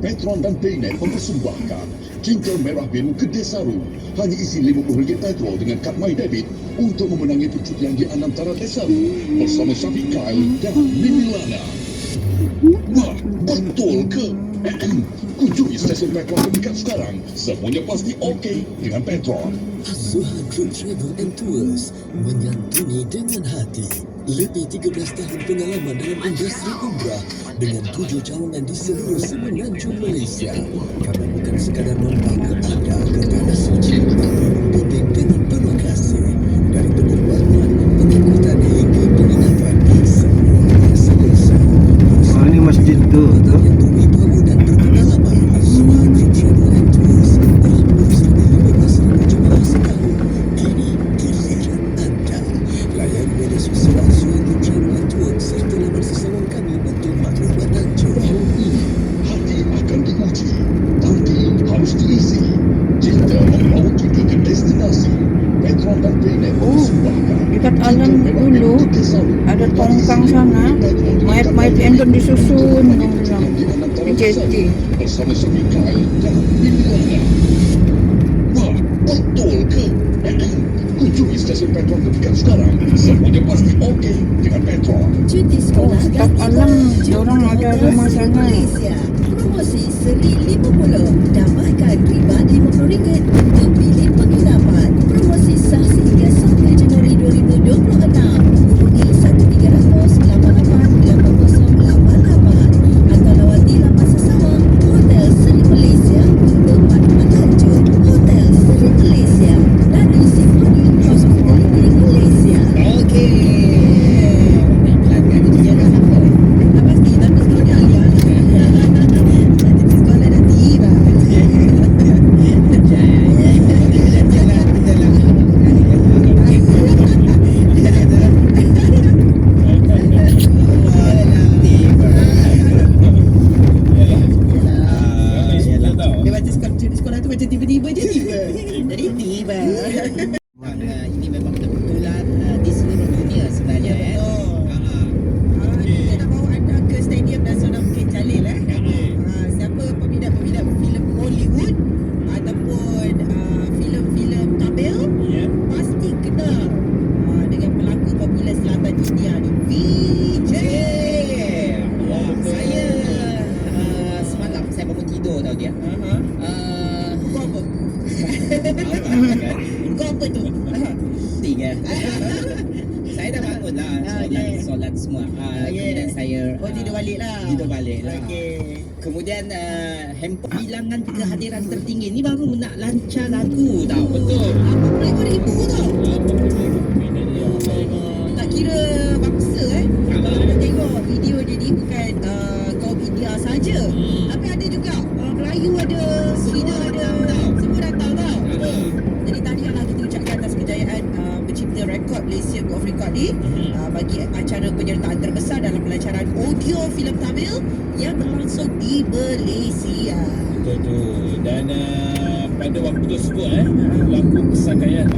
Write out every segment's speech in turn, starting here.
Petron dan Paynet mempersembahkan Kinkel Merah Biru ke Desaru. Hanya isi RM50 petrol dengan kad My Debit untuk memenangi percutian di Anantara Desaru bersama Syafiq Kyle dan Mimi Lana. Wah, betul ke? Kunjungi stesen Petron terdekat sekarang. Semuanya pasti okey dengan Petron. Asuhan Food Travel and Tours menyantuni dengan hati. Lebih 13 tahun pengalaman dalam industri umrah dengan tujuh cawangan di seluruh semenanjung Malaysia. Kami bukan sekadar membawa anda ke tanah suci, tapi ada tongkang sana, RM50 petrol dengan mayat-mayat yang Debit disusun, orang bilang. di JT. Kunjungi stesen sekarang. Semuanya pasti okey dengan. Cuti Oh, sekolah staf ganti alam, diorang ada rumah sana. Malaysia. Promosi seri 50. Dapatkan riba RM50 untuk pilih penginapan. Sekolah tu macam tiba-tiba je tiba. Jadi tiba. Saya Oh tidur balik lah. Tidur balik lah. Okey. Kemudian uh, handphone bilangan kehadiran tertinggi ni baru nak lancar lagu tau. Betul. Apa puluh ribu tau? Tak kira bangsa eh. Kalau anda tengok video dia ni bukan uh, kaum India saja. Hmm. Tapi ada juga uh, Melayu ada, Cina ada, semua datang tau. Jadi tahniahlah kita ucapkan atas kejayaan uh, pencipta rekod Malaysia Golf Record ni uh, bagi acara penyertaan terbesar dalam pelancaran audio filem Tamil yang berlangsung di Malaysia. Betul tu. Dan uh, pada waktu tersebut eh, laku kesakaian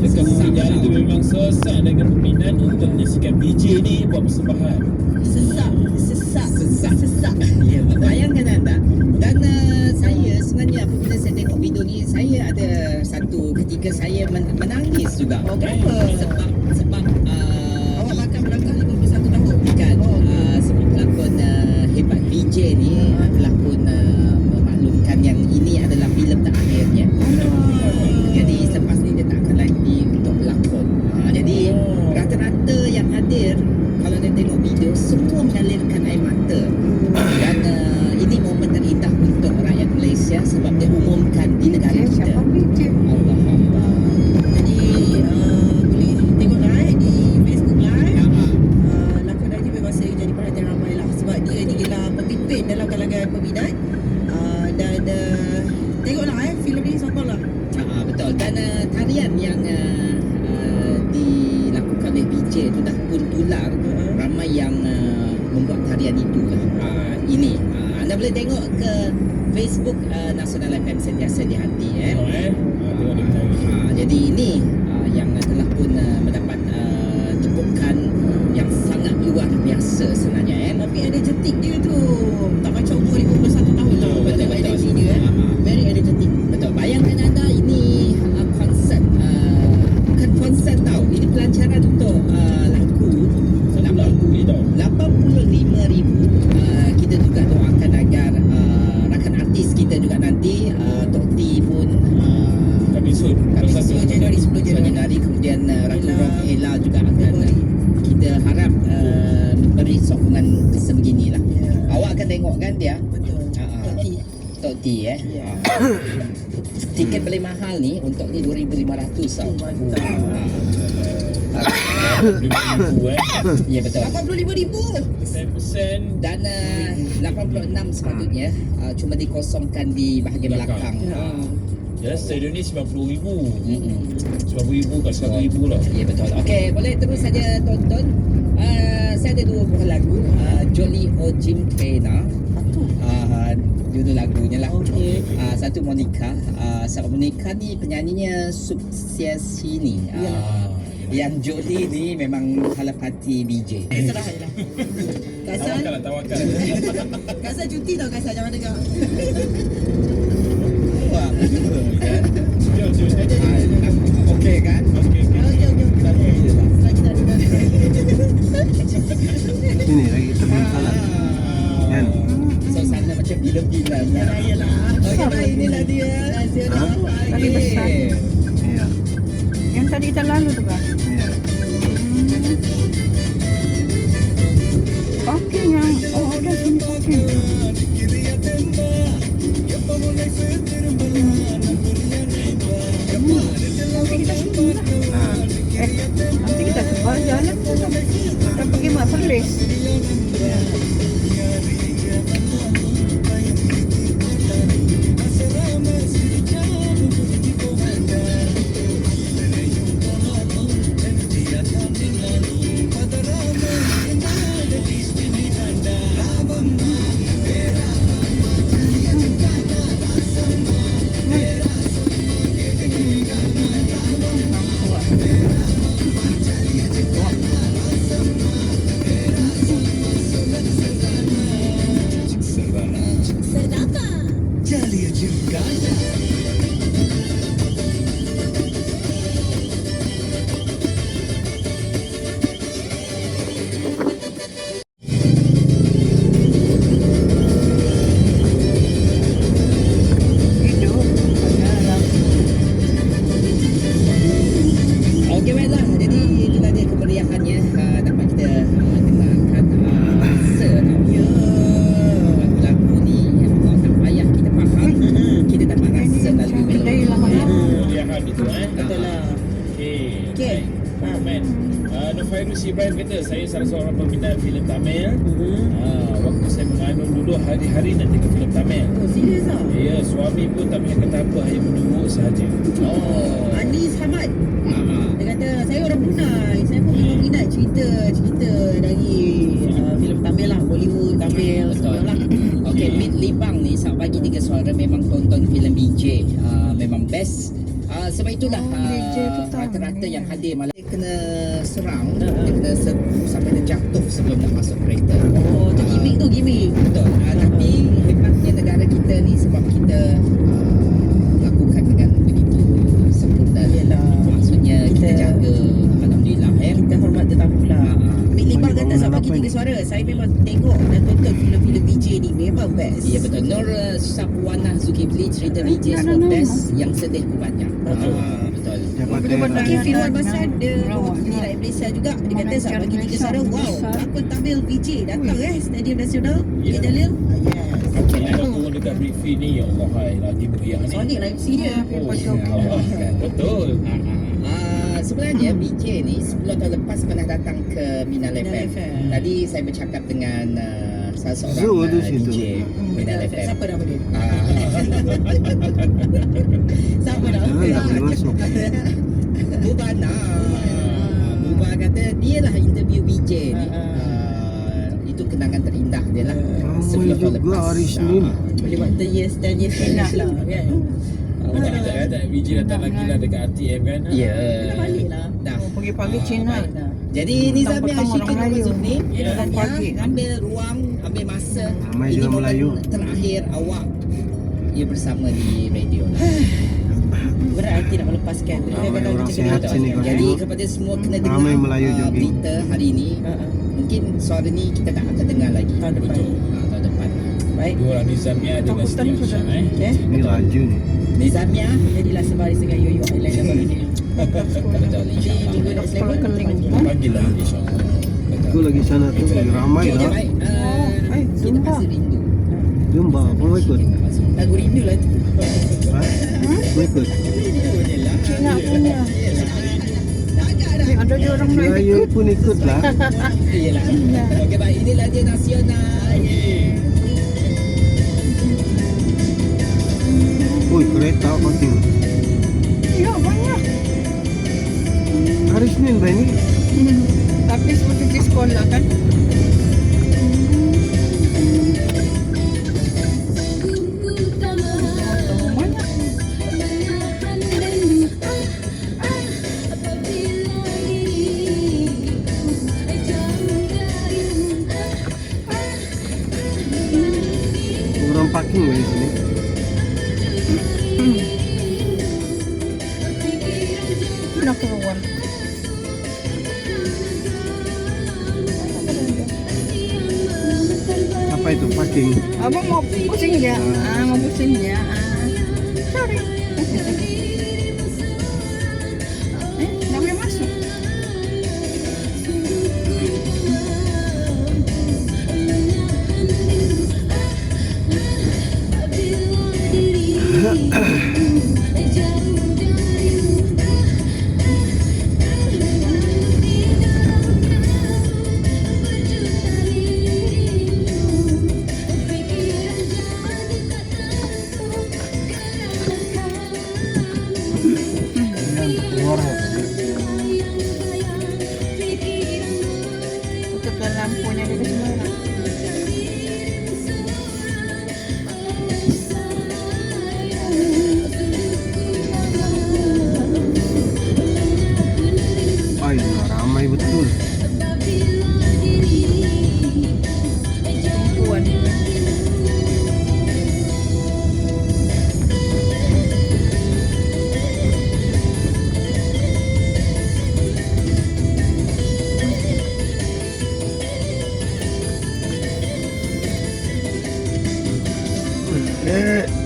Dekat Bukit Jali tu memang sesak dengan peminat untuk menyaksikan BJ ni buat persembahan. Sesak, sesak, sesak, sesak. Ya, bayangkan anda. Dan uh, saya sebenarnya apabila saya tengok video ni, saya ada satu ketika saya men- menangis juga. Oh, kenapa? Sebab sebab uh, Awak makan melangkah 51 tahun. Bukan Oh, uh, sebab pelakon uh, hebat VJ ni uh, telah pun uh, memaklumkan yang ini adalah filem terakhirnya. Jadi selepas ni dia tak akan lagi untuk pelakon. Uh, jadi rata-rata yang hadir kalau dia tengok video semua mengalirkan air mata. Dan uh, ini momen terindah untuk rakyat Malaysia sebab Ya. tiket paling mahal ni untuk ni 2,500 tau Oh, mantap. RM5,000 eh ya betul 85,000. 10% dan uh, 86 sepatutnya uh, cuma dikosongkan di bahagian belakang, Belakang. Ya. Ya, stadion ni RM90,000 Mm-mm. RM90,000 kat RM100,000 lah Ya betul. Okey, boleh terus saja tonton. Uh, saya ada dua buah lagu. Uh, Jolly O Jim Judul lagunya lah. Okey. Uh, satu Monica. Uh, sebab Monica ni penyanyinya sukses ini. Uh, Ah, yang Jolly ni memang halapati DJ. Serah je lah. Kasar. Tawakal lah, tawakal Kasar cuti tau Kasar jangan dengar. Okey kan? Okey, okey Okey okey. Lagi dengar. Sini lagi macam film-film. Yalah yalah. Okey, baik inilah dia. Ha? Tadi besar. Ya. Yang tadi kita lalu tu kan? Ya. Okey yang oh udah sini okey. Okey kita sini lah. Ha. Eh, nanti kita sebal jalan tu. Kita pergi mak perlis. Hidup. Uh, Nofairus Ibrahim kata Saya salah seorang peminat filem Tamil uh, Waktu saya mengandung dulu Hari-hari nak tengok filem Tamil Oh serius ah. Ya, suami pun tak payah kata apa Hanya menunggu sahaja Oh. Anis Hamad. Ah. Dia kata saya orang Brunei. Saya pun memang minat cerita cerita dari uh, filem Tamil lah, Bollywood, Tamil, Betul. lah. Okey, Mid Libang ni saat bagi tiga suara memang tonton filem BJ. Uh, memang best. Uh, sebab itulah Oh, uh, rata-rata yang hadir malah dia kena serang, Ha, ha. dia kena serbu sampai dia jatuh sebelum nak masuk kereta. Oh, tu gimmick tu gimmick. Betul. Uh, tapi hebatnya negara kita ni sebab kita uh, lakukan dengan begitu sempurna. Yalah. Maksudnya kita, Kita- jaga alhamdulillah eh. Kita hormat tetamu lah. Ah, ah. Mik Limbang kata sebab apa tiga ni? suara. Saya memang tengok dan tonton filem-filem BJ ni memang best. Ya betul. Nur uh, Sapwana Zulkifli cerita ada semua best yang sedih pun banyak. Betul. Ah, Okay, Ada- Firwan ada- Basran dia mewakili rakyat Malaysia juga. Dia kata saat bagi tiga suara, wow, pelakon Tamil VJ datang eh Stadium Nasional. Ya. Bukit Jalil. Ah, Yes. Okey, nak turun dekat briefing ni Ya Allah, hai, lagi meriah ni Sonic lah MC dia. Oh, Betul. Allah? Betul sebenarnya BJ ni 10 tahun lepas pernah datang ke Minal Minal FM. FM. Tadi saya bercakap dengan uh, salah seorang tu uh, situ. DJ Minal FM. Siapa nama dia? Ah, Siapa nama dia? tak boleh masuk. Bubana. Buba kata dia lah interview BJ ni. Ah, itu kenangan terindah dia lah. Ramai 10 tahun juga lepas. hari Senin. Boleh buat 10 years, 10 years lah. kan? Oh, tak ada tak VJ datang lagi lah dekat RTM kan Ya. Dah balik lah. Dah. Pagi-pagi Cina. baik, nah. Jadi Nizami Hashim orang Kena Melayu. Mazuni Dalam pagi kan. Ambil ruang Ambil masa Ramai Ini momen Melayu. Terakhir awak Ya bersama di radio lah Berat hati nak melepaskan. Ramai kata orang sihat tu. sini kalau Jadi kepada semua kena dengar Ramai Melayu uh, jogging. Berita hari ini Ha, ha. Mungkin suara ni kita tak akan dengar lagi Tahun depan. Betul. Ah, Tahun depan Baik. Dua orang Nizamia dengan Siti sudah. Aisyah eh. Okay. Ini laju ni. Nizamia Jadilah sebaris dengan Yoyo Eyeliner baru ni. Betul insyaAllah Minggu nak sekolah keling. Panggillah insyaAllah. Aku lagi sana tu lagi ramai lah. baik. Ah, eh, Zumba. Jumpa, kau mau ikut? Lagu rindu lah tu Ikut? Cina punya. Ada orang Melayu ikut. pun ikut lah. Okey baik Inilah dia nasional Ui, kereta kau tengok. Ya, banyak. Hari Senin bah ini. Tapi seperti di sekolah kan. Apa itu parking? Abang mau pusing je. Ah, mau pusing je. Ah. Sorry. eh. Ini Eh.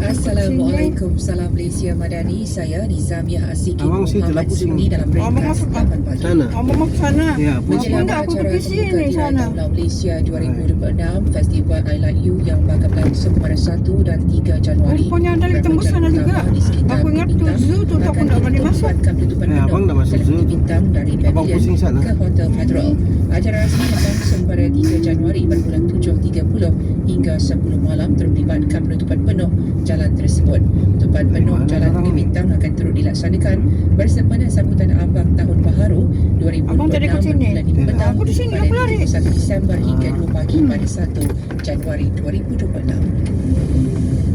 Assalamualaikum Salam Malaysia Madani Saya Nizamiah Asiki Abang lah Muhammad pusing. Suni dalam Abang ringkas masuk- Pagi Sana. Mau ke sana? Ya. Menjelang acara pergi sini pembuka sana? Tamlau Malaysia 2026 Festival I Like You yang bakal berlangsung pada 1 dan 3 Januari Rupanya ada di tembus sana juga. Aku ingat tu zoo tu, tak pun tak berani masuk. penutupan Eh, abang dah masuk dalam zoo tu. bintang dari Abang pavilion pusing sana. ke Hotel Federal. Acara rasmi berlangsung pada 3 Januari bermula 7.30 hingga 10 malam terus melibatkan penutupan penuh jalan tersebut. Penutupan penuh jalan ni? bintang akan turut dilaksanakan bersempena sambutan Abang Tahun Baharu 2026 Abang tak ada kat sini? bermula 5 petang Aku di sini, pada lari. 1 Disember hingga Ah. 2 pagi pada 1 Januari 2026.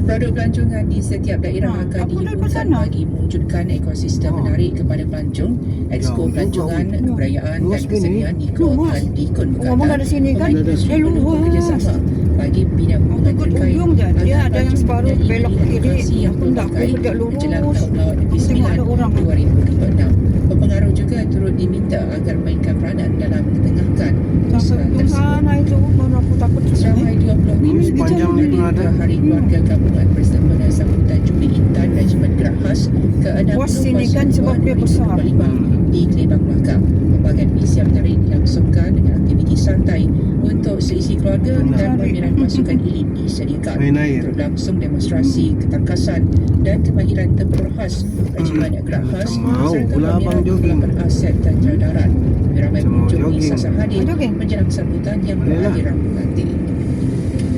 Produk pelancongan di setiap daerah Ha, akan dihimpunkan sana? bagi mewujudkan ekosistem Oh. menarik kepada pelancong. Expo Jauh pelancongan, juga. keperayaan Luas dan ke ni? kesenian dikeluarkan Luas. di Kun Oh, abang ada Eh, bagi bina hubungan Aku terkait. Dia ada yang separuh belok kiri. yang Aku tak pelbagai aku kerja lurus. menjelang tahun laut negeri Aku tengok ada orang. 9 2026. Pengaruh juga turut diminta agar mainkan peranan dalam usaha ujung tersebut. sana itu baru aku takut Seramai 20 Ini minit sepanjang ada. Hari Keluarga Gabungan bersempena sambutan Juli Intan Regiment Gerak Khas ke-60 Puas sini kan sebab dia besar. di Kelebang Melaka. Pembagian misi yang menarik dilangsungkan dengan aktiviti santai untuk seisi keluarga dan pameran pasukan elit disediakan. Turut langsung demonstrasi ketangkasan dan kemahiran tempur khas Regiment Gerak Khas mau serta pameran aset tentera darat. Ramai pengunjung disasar hadir Jogging. menjelang sambutan yang lah. berakhir rampung nanti.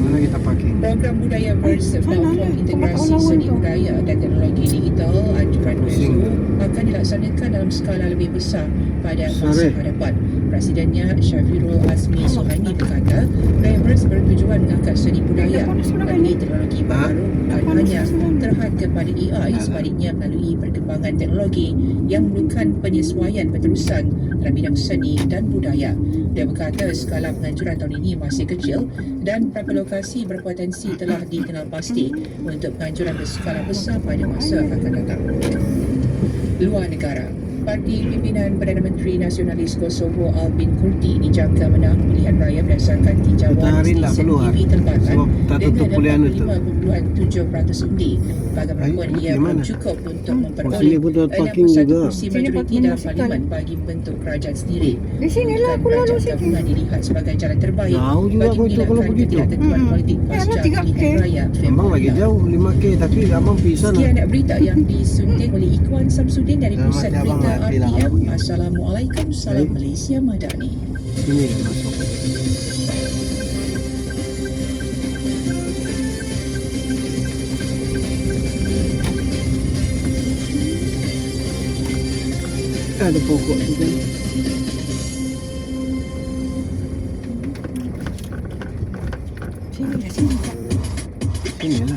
Mana kita parking? Program Budaya platform ada. integrasi seni budaya dan teknologi digital anjuran. UNESCO akan dilaksanakan dalam skala lebih besar pada Besar, masa hadapan. Presidennya Syafirul Azmi Suhaimi berkata, Reverse bertujuan mengangkat seni budaya melalui teknologi Ha? baru bukan hanya terhad kepada AI sebaliknya melalui perkembangan teknologi yang memerlukan penyesuaian berterusan dalam bidang seni dan budaya. Dia berkata skala penganjuran tahun ini masih kecil dan beberapa lokasi berpotensi telah dikenal pasti untuk penganjuran berskala besar pada masa akan datang. Luar negara Parti pimpinan Perdana Menteri Nasionalis Kosovo Albin Kurti dijangka menang pilihan raya berdasarkan tinjauan Putarin lah keluar. Tempatan dengan tu. 45.7% undi. Bagaimanapun ia belum cukup untuk Kat memperoleh sini pun tempat parking 61 juga. kursi Sini majoriti dalam parlimen bagi membentuk kerajaan sendiri. Di sini lah aku lalu gabungan dilihat sebagai jalan terbaik juga bagi ketidaktentuan Hmm. politik pasca lah, pilihan raya Abang lagi jauh 5k tapi pergi sana. Sekian berita yang disunting oleh Ikwan Samsudin dari Pusat ya. Berita Hati RTM. abang. Assalamualaikum, salam. Malaysia Madani. Masuk. Ada pokok kan. Sini sini. Sini lah.